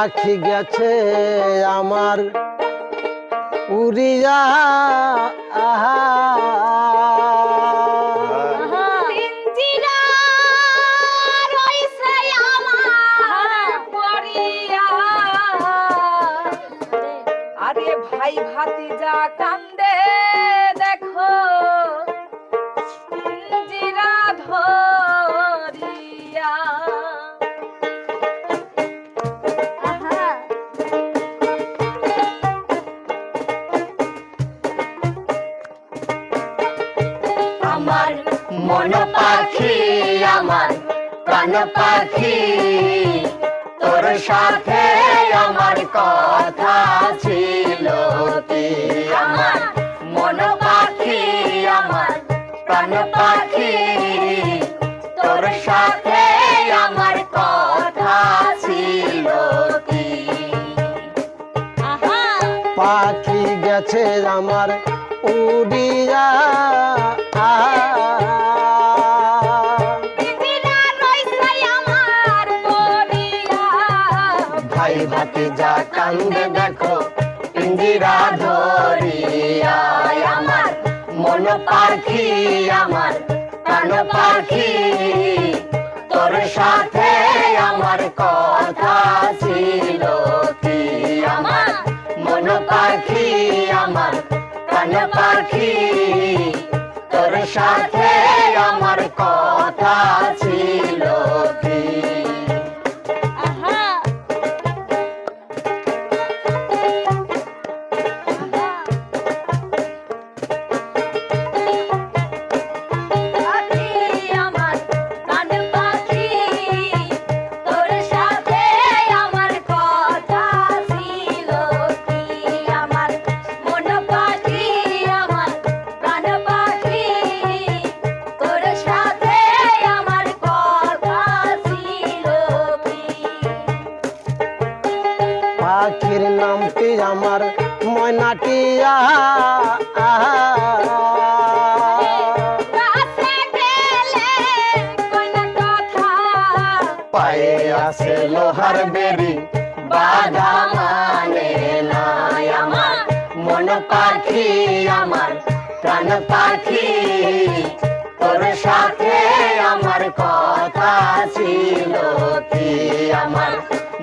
পাখি গেছে আমার। উড়িয়া আহা। আরে ভাই ভাতিজা কান্দে মন পাখি আমার প্রাণ পাখি তোর সাথে আমার কথা ছিল আমার? মন পাখি আমার প্রাণ পাখি তোর সাথে আমার কথা ছিল পাখি গেছে আমার উড়িয়া ভাই ভাতি কান্দে দেখো পিঞ্জিরা ধরিয়া আমার, মন পাখি আমার, প্রাণ পাখি তোর সাথে আমার কথা ছিল কি আমার? মন পাখি আমার, প্রাণ পাখি তোর সাথে পাখির নামটি আমার? ময়নাটিয়া। পায়ে আছে লোহার বেরি বাধা মানে আমার। মন পাখি আমার, প্রাণ পাখি। তোর সাথে আমার কথা ছিল কি আমার?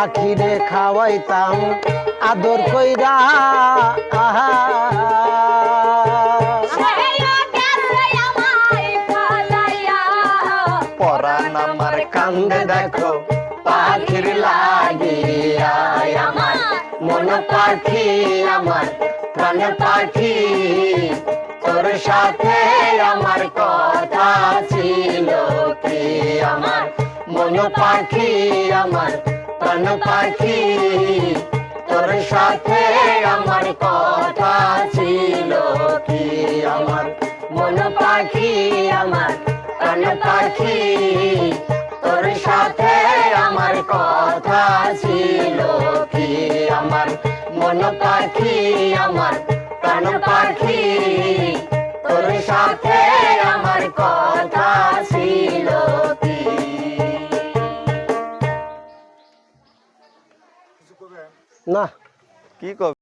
পাখিরে খাওয়াইতাম আদর কইরা আহা। আমার কান্দে দেখো পাখির লাগিয়া। আমার মন পাখি আমার প্রাণ পাখি তোর সাথে আমার কথা ছিল কি? আমার মন পাখি আমার প্রাণ পাখি। তোর সাথে আমার কথা ছিল কি? আমার মন পাখি, আমার প্রাণ পাখি। তোর সাথে আমার কথা ছিল কি? আমার মন পাখি, আমার প্রাণ পাখি। তোর সাথে কি কবে